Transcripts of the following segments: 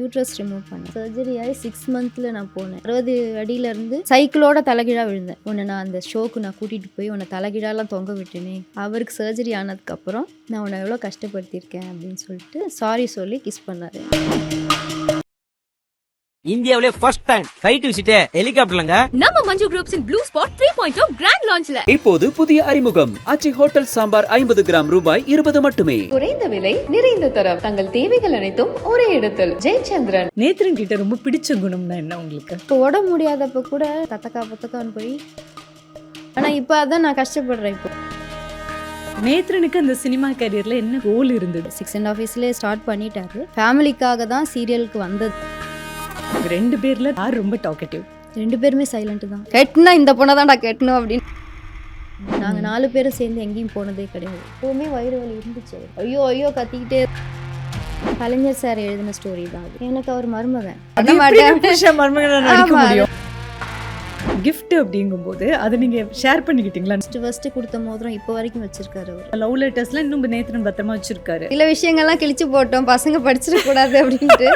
Uterus remove பண்ணேன். Surgery ஆகி six மந்த்தில் நான் போனேன். அறுபது அடியிலேருந்து சைக்கிளோட தலைகீழாக விழுந்தேன். உன்னை நான் அந்த ஷோக்கு நான் கூட்டிகிட்டு போய் உன்னை தலைகீழாலாம் தொங்க விட்டேனே அவருக்கு சர்ஜரி ஆனதுக்கப்புறம் நான் உன்னை எவ்வளோ கஷ்டப்படுத்தியிருக்கேன் அப்படின்னு சொல்லிட்டு சாரி சொல்லி கிஸ் பண்ணாரு. இந்தியாவிலே ஃபர்ஸ்ட் டைம் ஃபிளைட் விசிட்டு ஹெலிகாப்டர்லங்க. நம்ம Manju groups in blue spot three point grand லான்ச்ல இப்போது புதிய அறிமுகம். ஆச்சி ஹோட்டல் சாம்பார் ஐம்பது கிராம் ரூபாய் இருபது மட்டுமே. குறைந்த விலை நிறைந்த தரம். தங்கள் தேவைகள் அனைத்தும் ஒரே இடத்தில். ஜெயச்சந்திரன். நேத்ரன் கிட்ட ரொம்ப பிடிச்ச குணம்னா என்ன உங்களுக்கு? இப்போ உடம்பு முடியாதப்ப கூட தத்தக்கா பத்தக்கான்னு போய் ஆனால் இப்போ அதான் நான் கஷ்டப்படுறேன் இப்போ. நேத்ரனுக்கு அந்த சினிமா கரியர்ல என்ன ரோல் இருந்தது? சிக்ஸ் அண்ட் ஆஃபீஸ்லேயே ஸ்டார்ட் பண்ணிட்டாரு. ஃபேமிலிக்காக தான் சீரியலுக்கு வந்தது. ரெண்டு பேர்ல யார் ரொம்ப டாக்கட்டிவ் ரெண்டு பேருமே சைலண்ட் தான். கெட்டினா இந்த பொண்ணை தான்டா கெட்டணும் அப்படின்னு. நாங்கள் நாலு பேரும் சேர்ந்து எங்கேயும் போனதே கிடையாது. எப்போவுமே வயிறு வலி இருந்துச்சு. ஐயோ ஐயோ கத்திக்கிட்டே கலைஞர் சார் எழுதின ஸ்டோரி தான் அது. எனக்கு அவர் மருமகன். மருமகனா gift அப்படிங்கும்போது அதை நீங்க ஷேர் பண்ணிக்கிட்டீங்களா? ஃபஸ்ட்டு ஃபஸ்ட்டு கொடுத்த மோதிரம் இப்போ வரைக்கும் வச்சிருக்காரு அவர். லவ் லெட்டர்ஸ்லாம் இன்னும் நேத்ரன் பத்திரமா வச்சிருக்காரு. சில விஷயங்கள்லாம் கிழிச்சு போட்டோம். பசங்க படிச்சிடக்கூடாது அப்படின்ட்டு.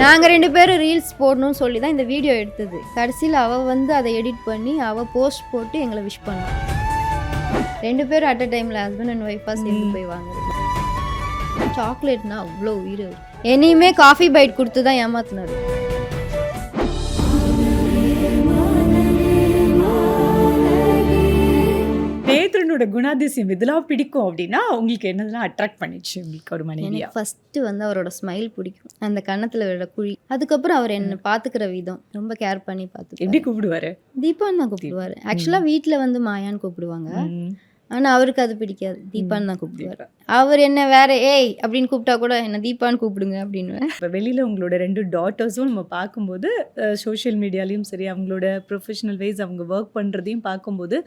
நாங்கள் ரெண்டு பேரும் ரீல்ஸ் போடணும்னு சொல்லி தான் இந்த வீடியோ எடுத்தது. கடைசியில் அவள் வந்து அதை எடிட் பண்ணி அவள் போஸ்ட் போட்டு எங்களை விஷ் பண்ணான் ரெண்டு பேரும் அட் அ டைமில் ஹஸ்பண்ட் அண்ட் ஒய்ஃபாக சேர்ந்து போய் வாங்குறது. சாக்லேட்னா அவ்வளோ உயிர். என்னையுமே காஃபி பைட் கொடுத்து தான் ஏமாத்தினாரு நேத்ரனோட குணாதிசயம் இதெல்லாம் பிடிக்கும் அப்படின்னா உங்களுக்கு என்னதெல்லாம் அட்ராக்ட் பண்ணிச்சு உங்களுக்கு ஒரு மனைவியா? ஃபஸ்ட்டு வந்து அவரோட ஸ்மைல் பிடிக்கும். அந்த கன்னத்தில் விட குழி. அதுக்கப்புறம் அவர் என்னை பார்த்துக்கிற விதம். ரொம்ப கேர் பண்ணி பார்த்து எப்படி கூப்பிடுவாரு? தீபான்னு தான் கூப்பிடுவாரு. ஆக்சுவலாக வீட்டில் வந்து மாயான்னு கூப்பிடுவாங்க. ஆனால் அவருக்கு அது பிடிக்காது. தீபான்னு தான் கூப்பிடுவார். அவர் என்ன வேற ஏய் அப்படின்னு கூப்பிட்டா கூட என்ன தீபான்னு கூப்பிடுங்க அப்படின்னு இப்போ வெளியில் உங்களோட ரெண்டு டாட்டர்ஸும் நம்ம பார்க்கும்போது சோஷியல் மீடியாலையும் சரி அவங்களோட ப்ரொஃபஷனல் வைஸ் அவங்க ஒர்க் பண்ணுறதையும் பார்க்கும்போது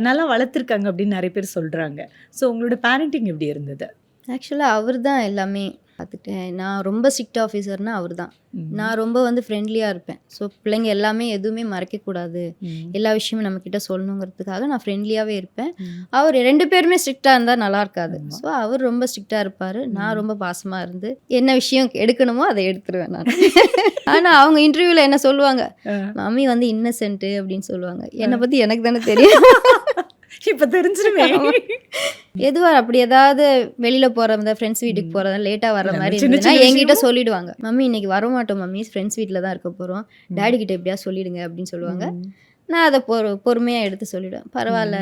நல்லா வளர்த்துருக்காங்க அப்படின்னு நிறைய பேர் சொல்கிறாங்க ஸோ உங்களோட பேரண்டிங் எப்படி இருந்தது? ஆக்சுவலாக அவர் தான் எல்லாமே பார்த்துட்டேன். நான் ரொம்ப ஸ்ட்ரிக்ட் ஆஃபீஸர்னா அவர் தான் நான் ரொம்ப வந்து ஃப்ரெண்ட்லியாக இருப்பேன். ஸோ பிள்ளைங்க எல்லாமே எதுவுமே மறைக்கக்கூடாது எல்லா விஷயமும் நம்மக்கிட்ட சொல்லணுங்கிறதுக்காக நான் ஃப்ரெண்ட்லியாகவே இருப்பேன். அவர் ரெண்டு பேருமே ஸ்ட்ரிக்டாக இருந்தால் நல்லா இருக்காது. ஸோ அவர் ரொம்ப ஸ்ட்ரிக்டாக இருப்பார். நான் ரொம்ப பாசமாக இருந்து என்ன விஷயம் எடுக்கணுமோ அதை எடுத்துருவேன் நான். ஆனால் அவங்க இன்டர்வியூவில் என்ன சொல்லுவாங்க? மம்மி வந்து இன்னசென்ட்டு அப்படின்னு சொல்லுவாங்க. என்னை பற்றி எனக்கு தானே தெரியும். இப்போ தெரிஞ்சிருமே. எதுவாக அப்படி ஏதாவது வெளியில் போகிறத ஃப்ரெண்ட்ஸ் வீட்டுக்கு போகிறதா லேட்டாக வர மாதிரி இருந்துச்சுன்னா என்கிட்ட சொல்லிடுவாங்க. மம்மி இன்னைக்கு வர மாட்டோம் மம்மி. ஃப்ரெண்ட்ஸ் வீட்டில் தான் இருக்க போகிறோம் டேடி கிட்ட எப்படியா சொல்லிடுங்க அப்படின்னு சொல்லுவாங்க. நான் அதை பொறு பொறுமையாக எடுத்து சொல்லிடுவேன். பரவாயில்ல.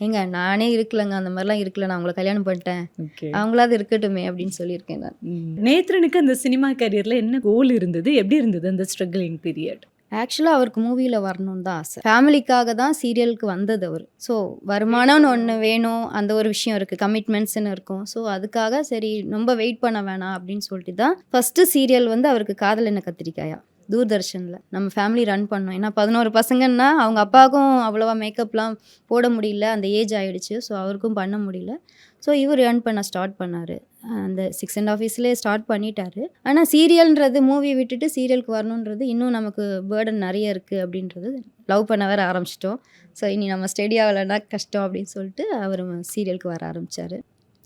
ஏங்க நானே இருக்கலங்க. அந்த மாதிரிலாம் இருக்கல. நான் உங்களை கல்யாணம் பண்ணிட்டேன். அவங்களாவது இருக்கட்டுமே அப்படின்னு சொல்லியிருக்கேன் நான். நேத்ரனுக்கு அந்த சினிமா கரியர்ல என்ன கோல் இருந்தது? எப்படி இருந்தது அந்த ஸ்ட்ரகிளிங் பீரியட் ஆக்சுவலாக அவருக்கு மூவியில் வரணும்னு தான் ஆசை. ஃபேமிலிக்காக தான் சீரியலுக்கு வந்தது அவர். ஸோ வருமானம்னு ஒன்று வேணும் அந்த ஒரு விஷயம் இருக்குது கமிட்மெண்ட்ஸ்னு இருக்கும். ஸோ அதுக்காக சரி ரொம்ப வெயிட் பண்ண வேணாம் அப்படின்னு சொல்லிட்டு தான் ஃபஸ்ட்டு சீரியல் வந்து அவருக்கு காதல் என்ன கத்திரிக்காயா. தூர்தர்ஷனில் நம்ம ஃபேமிலி ரன் பண்ணோம். ஏன்னா பதினோரு பசங்கன்னா அவங்க அப்பாவுக்கும் அவ்வளோவா மேக்கப்லாம் போட முடியல. அந்த ஏஜ் ஆகிடுச்சு ஸோ அவருக்கும் பண்ண முடியல. ஸோ இவர் ரன் பண்ண ஸ்டார்ட் பண்ணார். அந்த சிக்ஸ் அண்ட் ஆஃபீஸ்லேயே ஸ்டார்ட் பண்ணிட்டாரு. ஆனால் சீரியல்ன்றது மூவி விட்டுட்டு சீரியலுக்கு வரணுன்றது இன்னும் நமக்கு பேர்டன் நிறைய இருக்குது அப்படின்றது லவ் பண்ண வேற ஆரம்பிச்சிட்டோம். ஸோ இனி நம்ம ஸ்டெடி ஆகலைன்னா கஷ்டம் அப்படின்னு சொல்லிட்டு அவர் சீரியலுக்கு வர ஆரம்பித்தார்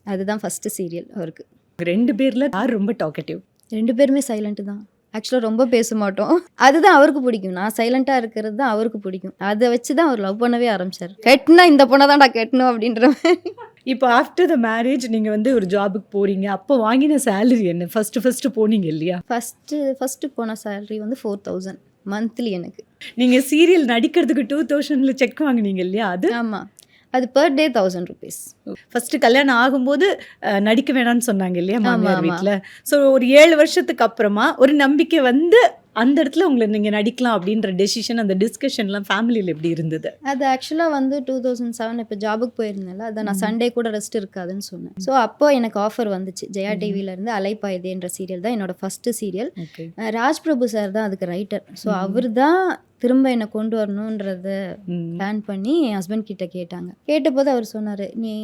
அதுதான் ஃபஸ்ட்டு சீரியல் அவருக்கு. ரெண்டு பேர்ல யார் ரொம்ப டாக்கட்டிவ் ரெண்டு பேருமே சைலண்ட்டு தான். ஆக்சுவலாக ரொம்ப பேச மாட்டோம். அதுதான் அவருக்கு பிடிக்கும். நான் சைலண்ட்டாக இருக்கிறது தான் அவருக்கு பிடிக்கும். அதை வச்சு தான் அவர் லவ் பண்ணவே ஆரம்பிச்சார். கெட்டினா இந்த பொண்ணை தான்டா கெட்டணும் அப்படின்ற மாதிரி. இப்போ ஆஃப்டர் த மேரேஜ் நீங்க வந்து ஒரு ஜாபுக்கு போறீங்க. அப்போ வாங்கின சேலரி என்ன? ஃபர்ஸ்ட் ஃபர்ஸ்ட் போனீங்க இல்லையா? ஃபஸ்ட்டு ஃபஸ்ட்டு போன சேலரி வந்து ஃபோர் தௌசண்ட் மந்த்லி எனக்கு. நீங்க சீரியல் நடிக்கிறதுக்கு டூ தௌசண்ட்ல செக் வாங்குனீங்க இல்லையா? அது? ஆமாம் அது per day thousand rupees first கல்யாணம் ஆகும்போது நடிக்க வேணாம்னு சொன்னாங்க இல்லையா மாமியார். வீட்டில் ஸோ ஒரு ஏழு வருஷத்துக்கு அப்புறமா ஒரு நம்பிக்கை வந்து அந்த இடத்துல உங்களை நீங்க நடிக்கலாம் அப்படின்ற டெசிஷன் அந்த டிஸ்கஷன்லாம் ஃபேமிலியில் எப்படி இருந்தது? அது ஆக்சுவலாக வந்து டூ தௌசண்ட் செவன் இப்போ ஜாபுக்கு போயிருந்தேன்ல அதை நான் சண்டே கூட ரெஸ்ட் இருக்காதுன்னு சொன்னேன். ஸோ அப்போ எனக்கு ஆஃபர் வந்துச்சு. ஜெயா டிவிலேருந்து அலைப்பாயுதேன்ற சீரியல் தான் என்னோட first serial Raj Prabhu sir தான் அதுக்கு ரைட்டர் ஸோ அவர் தான் திரும்ப என்னை கொண்டு வரணுன்றத பிளான் பண்ணி என் ஹஸ்பண்ட் கிட்ட கேட்டாங்க. கேட்டபோது அவர் சொன்னார் நீ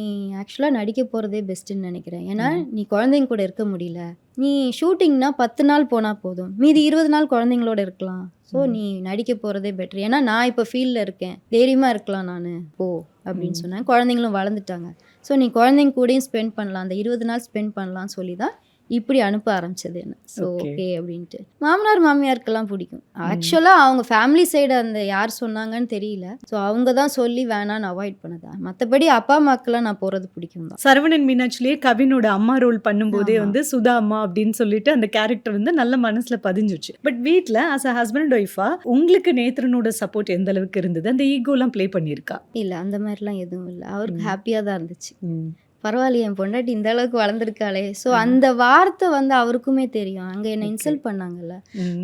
ஆக்சுவலாக நடிக்க போகிறதே பெஸ்ட்டுன்னு நினைக்கிறேன். ஏன்னா நீ குழந்தைங்க கூட இருக்க முடியல. நீ ஷூட்டிங்னா பத்து நாள் போனால் போதும். மீதி இருபது நாள் குழந்தைங்களோட இருக்கலாம். ஸோ நீ நடிக்க போகிறதே பெட்ரு ஏன்னா நான் இப்போ ஃபீல்டில் இருக்கேன். தைரியமாக இருக்கலாம் நான். போ. அப்படின்னு சொன்னேன் குழந்தைங்களும் வளர்ந்துட்டாங்க. ஸோ நீ குழந்தைங்க கூடயும் ஸ்பெண்ட் பண்ணலாம். அந்த இருபது நாள் ஸ்பெண்ட் பண்ணலாம்னு சொல்லி தான் இப்படி அனுப்ப ஆரம்பிச்சது என்ன ஸோ. ஓகே அப்படின்ட்டு. மாமனார் மாமியாருக்கெல்லாம் பிடிக்கும். ஆக்சுவலாக அவங்க ஃபேமிலி சைடு அந்த யார் சொன்னாங்கன்னு தெரியல. ஸோ அவங்க தான் சொல்லி வேணான்னு அவாய்ட் பண்ணதா? மற்றபடி அப்பா அம்மாக்கெல்லாம் நான் போகிறது பிடிக்கும் தான் சரவணன் மீனாட்சிலேயே கவினோட அம்மா ரோல் பண்ணும்போதே. வந்து சுதா அம்மா அப்படின்னு சொல்லிட்டு அந்த கேரக்டர் வந்து நல்ல மனசுல பதிஞ்சுச்சு பட் வீட்ல அஸ் அ ஹஸ்பண்ட் ஒய்ஃபா உங்களுக்கு நேத்ரனோட சப்போர்ட் எந்த அளவுக்கு இருந்தது? அந்த ஈகோலாம் ப்ளே பண்ணியிருக்கா? இல்லை அந்த மாதிரிலாம் எதுவும் இல்லை. அவருக்கு. ஹாப்பியாக தான் இருந்துச்சு. பரவாயில்லையே என் பொண்டாட்டி இந்த அளவுக்கு வளர்ந்துருக்காளே. ஸோ அந்த வார்த்தை வந்து அவருக்குமே தெரியும். அங்கே என்னை. இன்சல்ட் பண்ணாங்கல்ல.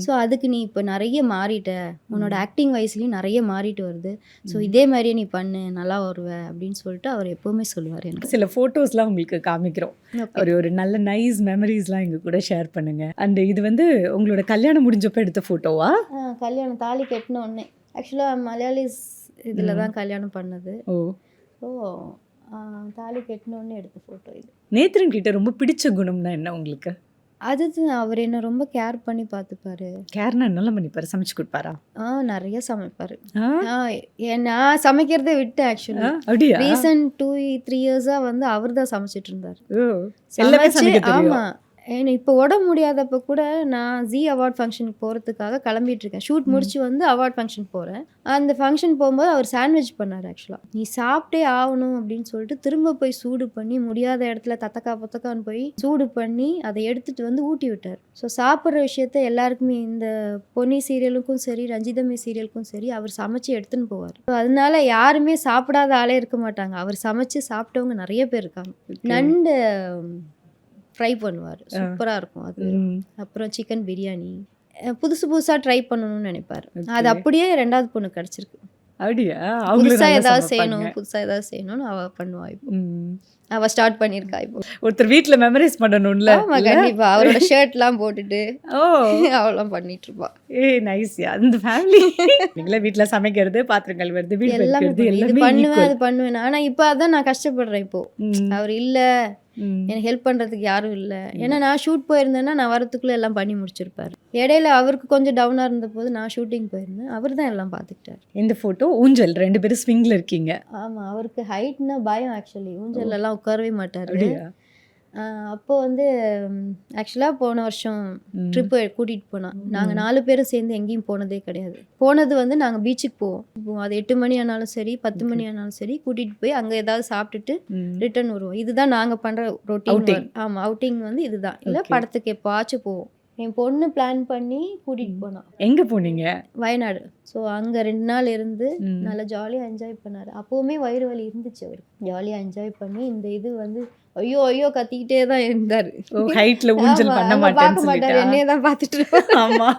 ஸோ அதுக்கு நீ இப்போ நிறைய மாறிட்ட. உன்னோட ஆக்டிங் வயசுலையும் நிறைய மாறிட்டு வருது. ஸோ. இதே மாதிரியே நீ பண்ணு நல்லா வருவ அப்படின்னு சொல்லிட்டு அவர் எப்பவுமே சொல்லுவார் எனக்கு. சில ஃபோட்டோஸ்லாம் உங்களுக்கு காமிக்கிறோம். ஒரு ஒரு நல்ல நைஸ் மெமரிஸ்லாம் எங்க கூட ஷேர் பண்ணுங்க. அண்ட் இது வந்து உங்களோட கல்யாணம் முடிஞ்சப்ப எடுத்த ஃபோட்டோவா கல்யாணம் தாலி கட்டின உடனே. ஆக்சுவலாக மலையாளிஸ் இதில். தான் கல்யாணம் பண்ணது. ஓ. ஸோ தாலி கட்டின உடனே எடுத்த ஃபோட்டோ இது. நேத்ரன் கிட்ட ரொம்ப பிடிச்ச குணம்னா என்ன உங்களுக்கு? அது அவர் என்ன ரொம்ப கேர் பண்ணி பார்த்துப்பாரு. கேர்னா நல்லா பண்ணிப்பாரு? சமைச்சு கொடுப்பாரா? ஆ நிறைய சமைப்பாரு. நான் சமைக்கிறதை விட்டு ஆக்சுவலி அப்படியா? ரீசன்ட் டூ த்ரீ இயர்ஸாக வந்து அவர் தான் சமைச்சிட்டு இருந்தார். ஓ, எனக்கு இப்போ உடம்பு முடியாதப்ப கூட நான் ஜி அவார்ட் ஃபங்க்ஷனுக்கு போகிறதுக்காக கிளம்பிட்டு இருக்கேன் ஷூட் முடிச்சு வந்து அவார்ட் ஃபங்க்ஷன் போகிறேன் அந்த ஃபங்க்ஷன் போகும்போது அவர் சாண்ட்விச் பண்ணார் ஆக்சுவலாக நீ சாப்பிட்டே ஆகணும் அப்படின்னு சொல்லிட்டு திரும்ப போய் சூடு பண்ணி முடியாத இடத்துல தத்தக்கா பொத்தக்கான்னு போய் சூடு பண்ணி அதை எடுத்துட்டு வந்து ஊட்டி விட்டார். ஸோ சாப்பிட்ற விஷயத்த எல்லாருக்குமே இந்த பொன்னி சீரியலுக்கும் சரி ரஞ்சிதமே சீரியலுக்கும் சரி அவர் சமைச்சு எடுத்துன்னு போவார். ஸோ அதனால யாருமே சாப்பிடாத ஆளே இருக்க மாட்டாங்க. அவர் சமைச்சு சாப்பிட்டவங்க நிறைய பேர் இருக்காங்க. நண்டு ஃப்ரை பண்ணுவார். சூப்பராக இருக்கும் அது. அப்புறம் சிக்கன் பிரியாணி. புதுசு புதுசாக ட்ரை பண்ணணும்னு நினைப்பாரு. அது அப்படியே ரெண்டாவது பொண்ணு கிடச்சிருக்கு. அப்படியா? நல்லா ஏதாவது. செய்யணும் புதுசாக ஏதாவது செய்யணும்னு அவ பண்ணுவா இப்போ. அவ ஸ்டார்ட் பண்ணியிருக்கா இப்போ. ஒருத்தர் வீட்ல மெமரைஸ் பண்ணணும்ல. ஆமா? கண்டிப்பா. அவரோட ஷர்ட்லாம் போட்டுட்டு ஓ. அவெல்லாம் பண்ணிட்டு இருப்பா. ஏய் நைஸ் அந்த ஃபேமிலி நீங்களே வீட்ல சமைக்கிறது பாத்திரம் கழுவுறது வீடு எல்லாமே பண்ணுவேன். அது பண்ணுவேன். ஆனா இப்போ அதான் நான் கஷ்டப்படுறேன் இப்போ. அவர் இல்ல. எனக்கு ஹெல்ப் பண்றதுக்கு யாரும் இல்ல. ஏன்னா நான் ஷூட் போயிருந்தேன்னா நான் வரத்துக்குள்ள எல்லாம் பண்ணி முடிச்சிருப்பாரு. இடையில அவருக்கு கொஞ்சம் டவுனா இருந்த போது நான் ஷூட்டிங் போயிருந்தேன். அவர் தான் எல்லாம் பார்த்துக்கிட்டாரு இந்த போட்டோ ஊஞ்சல் ரெண்டு பேரும் ஸ்விங்ல இருக்கீங்க. ஆமா அவருக்கு ஹைட்னா பயம் ஆக்சுவலி ஊஞ்சல்ல எல்லாம் உட்காரவே மாட்டாரு. அப்போ வந்து ஆக்சுவலாக போன வருஷம். ட்ரிப்பு கூட்டிகிட்டு போனான் நாங்கள் நாலு பேரும் சேர்ந்து எங்கேயும் போனதே கிடையாது. போனது வந்து நாங்கள் பீச்சுக்கு போவோம். அது எட்டு மணி ஆனாலும் சரி பத்து மணி ஆனாலும் சரி கூட்டிகிட்டு போய் அங்கே ஏதாவது சாப்பிட்டுட்டு. ரிட்டர்ன் வருவோம். இதுதான் நாங்கள் பண்ணுற ரொட்டீன். ஆமாம் அவுட்டிங் வந்து இதுதான். இல்லை. படத்துக்கு எப்போவாச்சும் போவோம். என் பொண்ணு பிளான் பண்ணி கூட்டிகிட்டு போனான். எங்க போனீங்க? வயநாடு. ஸோ அங்கே ரெண்டு நாள் இருந்து. நல்லா ஜாலியாக என்ஜாய் பண்ணார். அப்போவுமே வயிறு வலி இருந்துச்சு அவருக்கு. ஜாலியாக என்ஜாய் பண்ணி இந்த இது வந்து ஐயோ ஐயோ கத்திக்கிட்டே தான் இருந்தார். ஹைட்ல ஊஞ்சல் பண்ண பார்க்க மாட்டாரு என்னையே தான் பார்த்துட்டு. ஆமா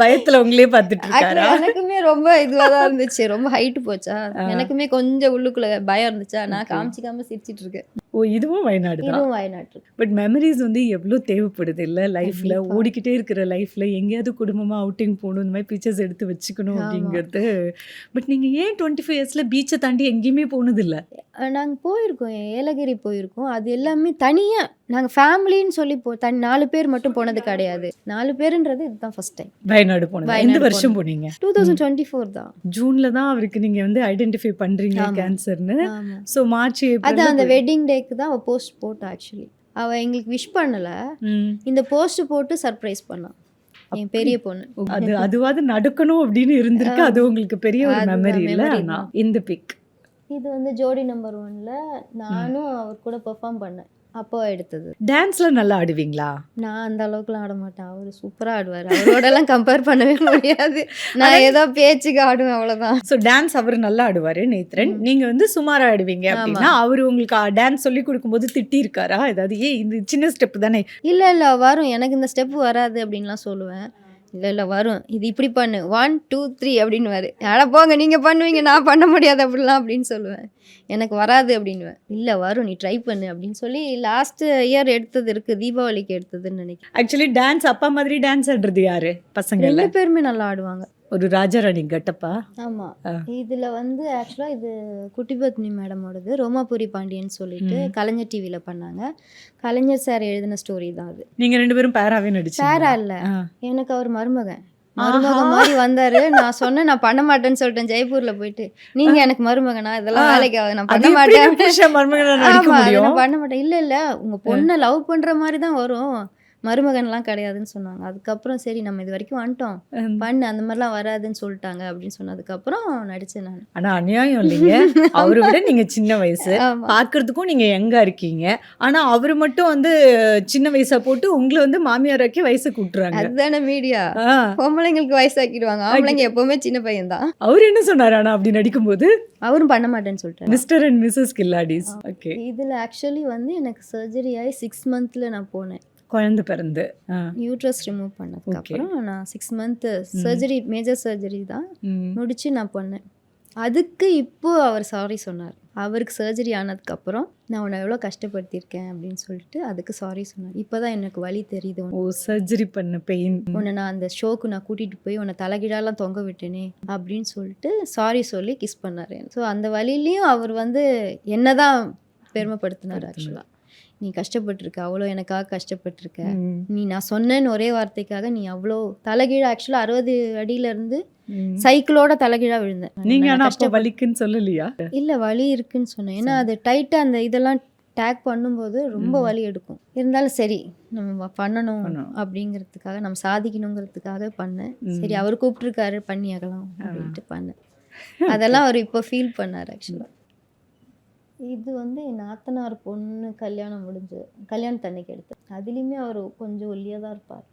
பயத்துல உங்களே பார்த்துட்டு இருக்காரா? எனக்குமே ரொம்ப இதுவா தான் இருந்துச்சு ரொம்ப ஹைட் போச்சா? எனக்குமே கொஞ்சம் உள்ளுக்குள்ள பயம் இருந்துச்சா? நான் காமிச்சிக்காம சிரிச்சிட்டு இருக்கேன். ஓ இதுவும் வயநாடு தான். இதுவும் வயநாட்டு பட் மெமரிஸ் வந்து எவ்வளோ தேவைப்படுது இல்லை லைஃப்ல கண்டிப்பா. ஓடிக்கிட்டே இருக்கிற லைஃப்ல எங்கேயாவது குடும்பமா அவுட்டிங் போகணும் இந்த மாதிரி பிக்சர்ஸ் எடுத்து வச்சுக்கணும். அப்படிங்கிறது. பட் நீங்க ஏன் டுவெண்ட்டி ஃபைவ் இயர்ஸ்ல பீச்சை தாண்டி எங்கேயுமே போனது இல்ல நாங்கள் போயிருக்கோம் ஏலகிரி போயிருக்கோம். அது எல்லாமே தனியாக நாங்கள் ஃபேமிலின்னு சொல்லி போ தனி நாலு பேர் மட்டும் போனது கிடையாது. நாலு பேருன்றது இதுதான் ஃபர்ஸ்ட் டைம் வயநாடு போனது. எந்த வருஷம் போனீங்க? டூ தௌசண்ட் டுவெண்ட்டி ஃபோர் தான். ஜூன்ல தான் அவருக்கு நீங்க வந்து ஐடென்டிஃபை பண்றீங்க. கேன்சர்னு ஸோ மார்ச் அது அந்த வெட்டிங் டேக்கு தான் அவள் போஸ்ட் போட்டா ஆக்சுவலி அவள் எங்களுக்கு விஷ் பண்ணலை. இந்த போஸ்ட் போட்டு சர்ப்ரைஸ் பண்ணான் என் பெரிய பொண்ணு. அது அதுவாது நடக்கணும் அப்படின்னு இருந்திருக்கு. அது உங்களுக்கு பெரிய ஒரு மெமரி இல்ல. இந்த பிக் இது வந்து ஜோடி நம்பர் ஒன்ல நானும் அவர் கூட பெர்ஃபார்ம் பண்ணேன். அப்போ எடுத்தது. டான்ஸ்ல நல்லா ஆடுவீங்களா? நான் அந்த அளவுக்குலாம் ஆட மாட்டேன். அவர் சூப்பரா ஆடுவார். அவரோடலாம் கம்பேர் பண்ணவே முடியாது. நான் ஏதோ பேச்சுக்கு ஆடுவேன் அவ்வளவுதான். ஸோ டான்ஸ் அவர் நல்லா ஆடுவாரு நேத்ரன். நீங்க வந்து சுமாரா ஆடுவீங்க அப்படின்னா அவர் உங்களுக்கு டான்ஸ் சொல்லி கொடுக்கும்போது திட்டி இருக்காரா ஏதாவது ஏய் இந்த சின்ன ஸ்டெப் தானே? இல்ல இல்ல வரும். எனக்கு இந்த ஸ்டெப் வராது அப்படின்லாம் சொல்லுவேன். இல்ல இல்ல வரும். இது இப்படி பண்ணு. ஒன் டூ த்ரீ அப்படின்னு அட போங்க நீங்க பண்ணுவீங்க நான் பண்ண முடியாது அப்படிலாம் அப்படின்னு சொல்லுவேன். எனக்கு வராது அப்படின்னுவேன். இல்ல வரும் நீ ட்ரை பண்ணு அப்படின்னு சொல்லி லாஸ்ட் இயர் எடுத்தது இருக்கு. தீபாவளிக்கு எடுத்ததுன்னு நினைக்கிறேன். ஆக்சுவலி டான்ஸ் அப்பா மாதிரி டான்ஸ் ஆடுறது யாரு? பசங்கள்ல ரெண்டு பேருமே நல்லா ஆடுவாங்க. ஒரு ராஜாராணி கட்டப்பா? ஆமா. ஆ. இதுல வந்து ஆக்சுவலா இது குட்டிபத்னி மேடமோடது ரோமாபுரி பாண்டியன் சொல்லிட்டு. கலைஞர் டிவில பண்ணாங்க. கலைஞர் சார் எழுதின ஸ்டோரி தான் அது. நீங்க ரெண்டு பேரும் பேராவே நடிச்சீங்க பேரா இல்ல. எனக்கு அவர் மருமகன். மருமகன் மாதிரி வந்தாரு. நான் சொன்னேன் நான் பண்ண மாட்டேன்னு சொல்லிட்டேன் ஜெய்ப்பூர்ல போயிட்டு. நீங்க எனக்கு மருமகனா? இதெல்லாம். வேலைக்கு ஆகாது. நான் பண்ண மாட்டேன். பண்ண மாட்டேன். இல்ல இல்ல. உங்க பொண்ணை லவ் பண்ற மாதிரி தான் வரும். மருமகன்லாம் கிடையாதுன்னு சொன்னாங்க. அதுக்கப்புறம் சரி நம்ம இது வரைக்கும் வந்துட்டோம். பண்ணு அந்த மாதிரிலாம் வராதுன்னு சொல்லிட்டாங்க அப்படின்னு சொன்னதுக்கப்புறம் நடிச்சேன் நான். ஆனா அநியாயம் இல்லைங்க. அவரை விட நீங்க சின்ன வயசு. பார்க்கறதுக்கும் நீங்க எங்க இருக்கீங்க. ஆனா அவர் மட்டும் வந்து சின்ன வயசா போட்டு உங்களை வந்து மாமியாராக்கி வயசு கூட்டுறாங்க. அதுதானே மீடியா. பொம்பளைங்களுக்கு வயசாக்கிடுவாங்க. ஆம்பளைங்க எப்பவுமே சின்ன பையன் தான் அவர் என்ன சொன்னாரு? ஆனா அப்படி நடிக்கும்போது? அவரும் பண்ண மாட்டேன்னு சொல்லிட்டாரு. Mister and missus Killadis. Okay. இதுல ஆக்சுவலி வந்து எனக்கு சர்ஜரி ஆகி சிக்ஸ் மந்த்ல நான் போனேன். குழந்தை பிறந்து. யூட்ரஸ் ரிமூவ் பண்ணதுக்கு அப்புறம் நான் six month surgery major surgery தான் ம். முடிச்சு நான் பண்ணேன். அதுக்கு இப்போ அவர் சாரி சொன்னார். அவருக்கு சர்ஜரி ஆனதுக்கப்புறம் நான் உன்னை எவ்வளோ கஷ்டப்படுத்தியிருக்கேன் அப்படின்னு சொல்லிட்டு அதுக்கு சாரி சொன்னார். இப்போ தான் எனக்கு வலி தெரியுது. ஓ சர்ஜரி பண்ண பெயின் உன்னை நான் அந்த ஷோக்கு நான் கூட்டிகிட்டு போய் உன்னை தலைகீழாலாம் தொங்க விட்டேனே அப்படின்னு சொல்லிட்டு சாரி சொல்லி கிஸ் பண்ணார். ஸோ அந்த வழியிலையும் அவர் வந்து என்ன தான் பெருமைப்படுத்தினார். ஆக்சுவலாக நீ கஷ்டப்பட்டிருக்க அவ்வளோ எனக்காக கஷ்டப்பட்டிருக்க. நீ நான் சொன்னேன்னு ஒரே வார்த்தைக்காக நீ அவ்வளோ தலைகீழ ஆக்சுவலாக அறுபது அடியிலேருந்து சைக்கிளோட தலைகீழா விழுந்தேன் நீங்க ஆனா அப்ப வலிக்குன்னு சொல்லலையா? இல்ல வலி இருக்குன்னு சொன்னேன். ஏன்னா அது டைட்டா அந்த இதெல்லாம் டேக் பண்ணும்போது ரொம்ப. வலி எடுக்கும். இருந்தாலும் சரி நம்ம பண்ணணும். அப்படிங்கிறதுக்காக நம்ம சாதிக்கணுங்கிறதுக்காக பண்ணேன். சரி அவர் கூப்பிட்டுருக்காரு பண்ணியாகலாம் அப்படின்ட்டு பண்ணேன். அதெல்லாம் அவர் இப்போ ஃபீல் பண்ணார் ஆக்சுவலாக இது வந்து என் நாத்தனார் பொண்ணு கல்யாணம் முடிஞ்சு கல்யாணத்து அன்னைக்கு எடுத்தேன் அதுலேயுமே அவர் கொஞ்சம் ஒல்லியாக தான் இருப்பார்.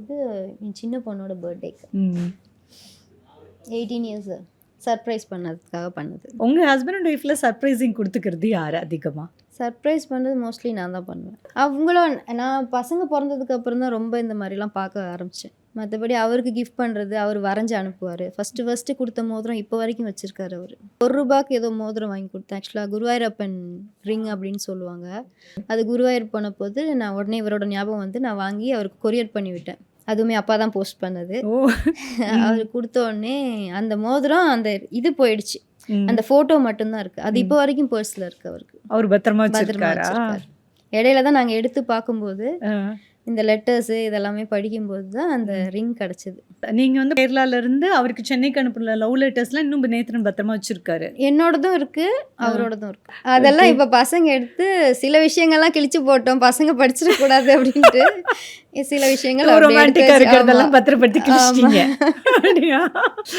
இது என் சின்ன பொண்ணோட பர்த்டேக்கு. எயிட்டீன் இயர்ஸ் சர்ப்ரைஸ் பண்ணதுக்காக பண்ணது. உங்க ஹஸ்பண்ட் அண்ட் ஒய்ஃப்ல சர்ப்ரைசிங் கொடுத்துக்கிறது யாரு அதிகமா? சர்ப்ரைஸ் பண்ணது மோஸ்ட்லி நான் தான் பண்ணுவேன். அவங்களும் நான் பசங்க பிறந்ததுக்கு அப்புறம் தான் ரொம்ப இந்த மாதிரிலாம் பார்க்க ஆரம்பித்தேன் மற்றபடி அவருக்கு கிஃப்ட் பண்ணுறது அவர் வரைஞ்சி அனுப்புவார். ஃபஸ்ட்டு ஃபஸ்ட்டு கொடுத்த மோதிரம் இப்போ வரைக்கும் வச்சுருக்காரு அவர். ஒரு ரூபாய்க்கு ஏதோ மோதிரம் வாங்கி கொடுத்தேன். ஆக்சுவலாக குருவாயூரப்பன் ரிங் அப்படின்னு சொல்லுவாங்க. அது குருவாயூர் போன போது நான் உடனே இவரோட ஞாபகம் வந்து நான் வாங்கி அவருக்கு கொரியர் பண்ணி விட்டேன். அதுவுமே அப்பா தான் போஸ்ட் பண்ணது. அவர் கொடுத்த உடனே அந்த மோதிரம் அந்த இது போயிடுச்சு. அந்த ஃபோட்டோ மட்டும்தான் இருக்குது அது இப்போ வரைக்கும் பர்ஸில் இருக்கு அவருக்கு. அவர் பத்திரமா பத்திரமா இடையில தான் நாங்கள் எடுத்து பார்க்கும்போது. இந்த லெட்டர்ஸ் இதெல்லாமே படிக்கும்போது தான் அந்த ரிங் கிடைச்சது. நீங்க வந்து கேரளால இருந்து அவருக்கு சென்னைக்கு அனுப்புன லவ் லெட்டர்ஸ்லாம் இன்னும் நேத்திரன் பத்திரமா வச்சிருக்காரு. என்னோடதும் இருக்கு அவரோடதும் இருக்கு. அதெல்லாம் இப்ப பசங்க எடுத்து சில விஷயங்கள்லாம் கிழிச்சு போட்டோம் பசங்க படிச்சிடக்கூடாது அப்படின்ட்டு. சில விஷயங்கள் அப்படியே எடுத்து ரொமான்டிக்கா வச்சு- இருக்கிறதெல்லாம். பத்திரப்படுத்தி கிழிச்சிட்டீங்க?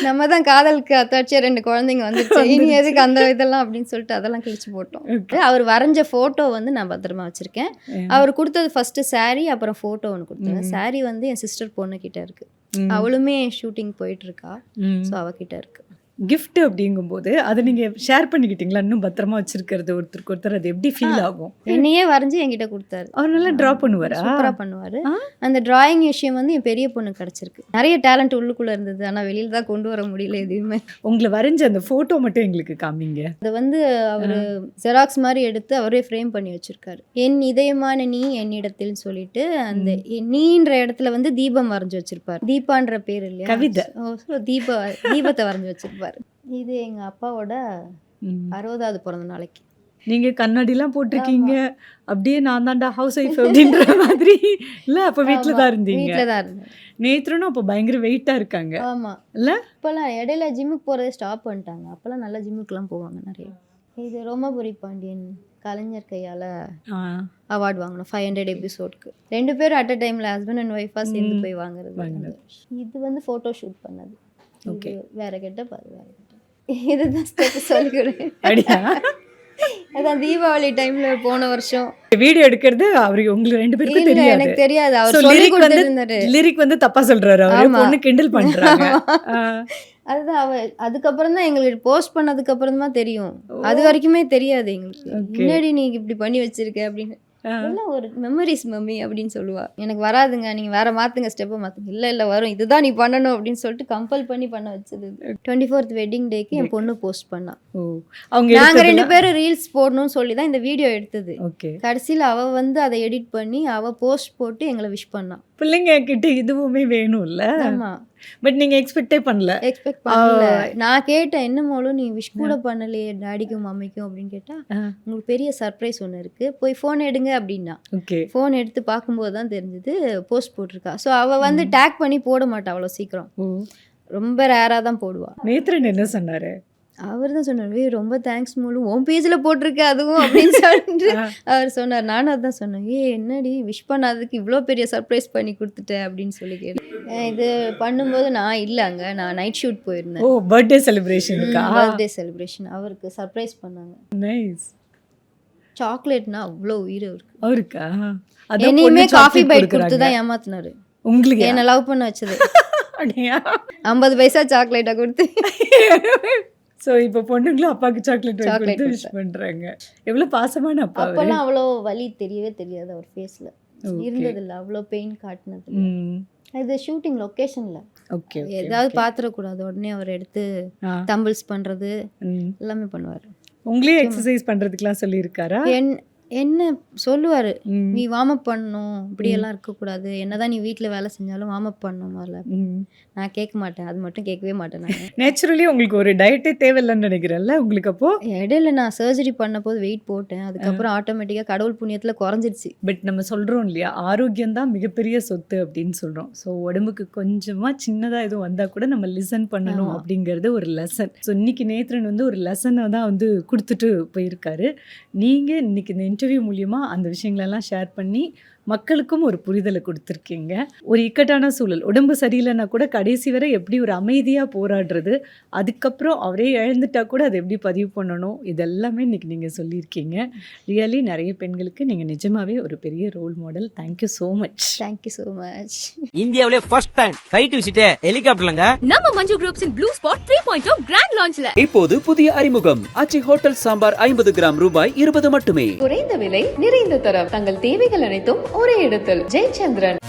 நம்ம தான் காதலுக்கு அத்தாட்சியா ரெண்டு குழந்தைங்க வந்துருச்சு. இனி எதுக்கு அந்த இதெல்லாம் அப்படின்னு சொல்லிட்டு அதெல்லாம் கிழிச்சு போட்டோம். அவர் வரைஞ்ச போட்டோ வந்து நான் பத்திரமா வச்சிருக்கேன். அவர் கொடுத்தது ஃபர்ஸ்ட் saree அப்புறம் போட்டோ ஒன்று கொடுத்தாரு ம். saree வந்து என் சிஸ்டர் பொண்ணு கிட்ட இருக்கு. அவளுமே ஷூட்டிங் போயிட்டு இருக்கா ம். ஸோ அவகிட்ட இருக்கு gift அப்படிங்கும்போது அதை நீங்க ஷேர் பண்ணிக்கிட்டீங்களா? இன்னும் பத்திரமா வச்சிருக்கிறது ஒருத்தருக்கு ஒருத்தர் அது எப்படி ஃபீல் ஆகும்? என்னையே வரைஞ்சி என்கிட்ட கொடுத்தாரு. அவர் நல்லா டிரா பண்ணுவாரா? சூப்பரா பண்ணுவாரு? அந்த டிராயிங் விஷயம் வந்து என் பெரிய பொண்ணு கிடைச்சிருக்கு. நிறைய டேலண்ட் உள்ளுக்குள்ள இருந்தது ஆனா வெளியில தான் கொண்டு வர முடியல எதுவுமே. உங்களை வரைஞ்ச அந்த போட்டோ மட்டும் எங்களுக்கு காமிங்க. அது வந்து அவரு ஜெராக்ஸ் மாதிரி எடுத்து அவரே ஃப்ரேம் பண்ணி வச்சிருக்காரு. என் இதயமான நீ என்னிடத்தில் சொல்லிட்டு அந்த நீன்ற இடத்துல வந்து தீபம் வரைஞ்சு வச்சிருப்பாரு. தீபான்ற பேர் இல்லையா? கவிதை. தீப தீபத்தை வரைஞ்சு வச்சிருப்பாரு இது எங்க அப்பாவோட. அறுபதாவது பிறந்த நாளைக்கு. நீங்க கண்ணாடிலாம் போட்டிருக்கீங்க. அப்படியே நான் தான்டா ஹவுஸ் ஒய்ஃப் அப்படின்ற மாதிரி. இல்ல அப்ப தான் இருந்தீங்க. வீட்டில தான் இருந்தேன். நேத்ரனும் அப்ப பயங்கர வெயிட்டா இருக்காங்க. ஆமா. இல்ல? இப்போல்லாம் இடையில ஜிம்முக்கு போறதே ஸ்டாப் பண்ணிட்டாங்க. அப்போல்லாம் நல்லா ஜிம்முக்குலாம் போவாங்க நிறைய. இது ரோமபுரி பாண்டியன் கலைஞர் கையால. அவார்ட் வாங்கணும் ஃபைவ் ஹண்ட்ரட் எபிசோட்க்கு ரெண்டு பேரும் அட் அ டைம்ல ஹஸ்பண்ட் அண்ட் ஒய்ஃபா சேர்ந்து. போய் வாங்குறது இது வந்து போட்டோ ஷூட் பண்ணது. இது வேற கெட்ட பாரு வேற இதுதான் ஸ்டெப் சொல்லி கொடு அப்படியா? அதான் தீபாவளி டைம்ல போன வருஷம். வீடியோ எடுக்கிறது அவருக்கு உங்களுக்கு ரெண்டு பேருக்கும் தெரியாது. எனக்கு தெரியாது. அவர் சொல்லி கொடுத்துருந்தாரு. லிரிக் வந்து தப்பா சொல்றாரு அவரு. பொண்ணு கிண்டல் பண்றாங்க. அதுதான் அவ அதுக்கப்புறம் தான் எங்களுக்கு போஸ்ட் பண்ணதுக்கு அப்புறம் தான் தெரியும். அது வரைக்குமே தெரியாது எங்களுக்கு. முன்னாடி நீ இப்படி பண்ணி வச்சிருக்க அப்படின்னு. எல்லாம் ஒரு மெமரிஸ் மம்மி அப்படின்னு சொல்லுவா. எனக்கு வராதுங்க நீங்க வேற மாத்துங்க ஸ்டெப்பை மாத்துங்க. இல்ல இல்ல வரும். இதுதான் நீ பண்ணணும் அப்படின்னு சொல்லிட்டு கம்பல் பண்ணி பண்ண வச்சது டுவெண்ட்டி ஃபோர்த் வெட்டிங் டேக்கு என் பொண்ணு போஸ்ட் பண்ணா. அவங்க நாங்க ரெண்டு பேரும் ரீல்ஸ் போடணும்னு சொல்லி தான் இந்த வீடியோ எடுத்தது. ஓகே கடைசியில் அவ வந்து அதை எடிட் பண்ணி அவ போஸ்ட் போட்டு எங்களை விஷ் பண்ணா. பிள்ளைங்க கிட்ட இதுவுமே வேணும்ல? ஆமா. பட் நீங்க எக்ஸ்பெக்டே பண்ணல. எக்ஸ்பெக்ட் பண்ணல. நான் கேட்டேன் என்ன மோளும் நீ விஷ் கூட பண்ணலையே டாடிக்கும் மம்மிக்கும் அப்படின்னு கேட்டா ஆ. உங்களுக்கு பெரிய சர்ப்ரைஸ் ஒன்று இருக்கு. போய் ஃபோன் எடுங்க அப்படின்னா. ஓகே ஃபோன் எடுத்து பார்க்கும்போது தான் தெரிஞ்சது போஸ்ட் போட்டிருக்கா. ஸோ அவ வந்து டேக் பண்ணி போட மாட்டா அவ்வளோ சீக்கிரம். ஓ ரொம்ப ரேராக தான் போடுவா. நேத்ரன் என்ன சொன்னாரு? அவர் தான் சொன்னார் "ஏய், ரொம்ப தேங்க்ஸ் மூலு உன் பேஜில் போட்டிருக்க அதுவும் அப்படின்னு சொல்லிட்டு அவர் சொன்னார். நானும் அதான் சொன்னேன் ஏ என்னடி விஷ் பண்ணாததுக்கு இவ்வளோ பெரிய சர்ப்ரைஸ் பண்ணி கொடுத்துட்டேன் அப்படின்னு சொல்லி கேட்டேன். இது பண்ணும்போது நான் இல்லை அங்கே நான் நைட் ஷூட் போயிருந்தேன். ஓ பர்த்டே செலிப்ரேஷனுக்கா பர்த்டே செலிப்ரேஷன் அவருக்கு சர்ப்ரைஸ் பண்ணாங்க. நைஸ் சாக்லேட்னா அவ்வளோ உயிர் அவருக்கு. அவருக்கா? என்னையுமே காஃபி பைட். கொடுத்து தான் ஏமாத்தினாரு. உங்களுக்கு? என்னை லவ் பண்ண வச்சது. ஐம்பது பைசா சாக்லேட்டை கொடுத்து. சோ இப்போ பொண்ணுங்களும் அப்பாவுக்கு சாக்லேட் கொடுத்து விஷ் பண்றாங்க. எவ்வளவு பாசமான அப்பா. அப்போல்லாம் அவ்வளோ வலி தெரியவே தெரியாது அவர் ஃபேஸில். இருந்ததில்ல. அவ்வளோ பெயின் காட்டினது இது ஷூட்டிங் லொக்கேஷனில் ஓகே ஏதாவது பாத்திரக்கூடாது. உடனே அவர் எடுத்து தம்பிள்ஸ் பண்ணுறது எல்லாமே பண்ணுவார். உங்களே எக்ஸசைஸ் பண்றதுக்குலாம் சொல்லியிருக்காரா? என் என்ன சொல்லுவார்? ம். நீ வார்ம் அப் பண்ணணும். இப்படியெல்லாம் இருக்கக்கூடாது. என்னதான் நீ வீட்டில் வேலை செஞ்சாலும் வார்ம் அப் பண்ணணும் முதல்ல. ம். நான் கேட்க மாட்டேன். அது மட்டும் கேட்கவே மாட்டேன் நான். நேச்சுரலி உங்களுக்கு ஒரு டயட்டே தேவையில்லைன்னு நினைக்கிறேன்ல உங்களுக்கு அப்போ? இடையில நான் சர்ஜரி பண்ண போது வெயிட் போட்டேன் அதுக்கப்புறம் ஆட்டோமேட்டிக்காக கடவுள் புண்ணியத்தில் குறைஞ்சிருச்சு. பட் நம்ம சொல்றோம் இல்லையா? ஆரோக்கியம் தான் மிகப்பெரிய சொத்து அப்படின்னு சொல்றோம். ஸோ உடம்புக்கு கொஞ்சமா சின்னதா எதுவும் வந்தா கூட நம்ம லிசன் பண்ணணும் ஆமா. அப்படிங்கிறது ஒரு லெசன் ஸோ இன்னைக்கு நேத்ரன் வந்து ஒரு லெசனை தான் வந்து கொடுத்துட்டு போயிருக்காரு. நீங்க இன்னைக்கு இந்த இன்டர்வியூ மூலியமாக அந்த விஷயங்களெல்லாம் ஷேர் பண்ணி மக்களுக்கும் ஒரு புரிதலை கொடுத்துருக்கீங்க. ஒரு இக்கட்டான சூழல். உடம்பு சரியில்லைன்னா கூட கடைசி வரை எப்படி ஒரு அமைதியாக போராடுறது அதுக்கப்புறம் அவரே இழந்துட்டா கூட அதை எப்படி பதிவு பண்ணணும்? இதெல்லாமே இன்னைக்கு நீங்கள் சொல்லியிருக்கீங்க. ரியலி நிறைய பெண்களுக்கு நீங்கள் நிஜமாவே ஒரு பெரிய role model thank you so much thank you so much இந்தியாவிலே ஃபர்ஸ்ட் டைம் ஃபிளைட் விசிட்டே ஹெலிகாப்டர்லங்க. நம்ம Manju groups in blue spot three point grand லான்ச்ல இப்போது புதிய அறிமுகம். ஆச்சி ஹோட்டல் சாம்பார் ஐம்பது கிராம் ரூபாய் இருபது மட்டுமே. குறைந்த விலை நிறைந்த தரம். தங்கள் தேவைகள் அனைத்தும் ஒரே இடத்தில் ஜெயச்சந்திரன்.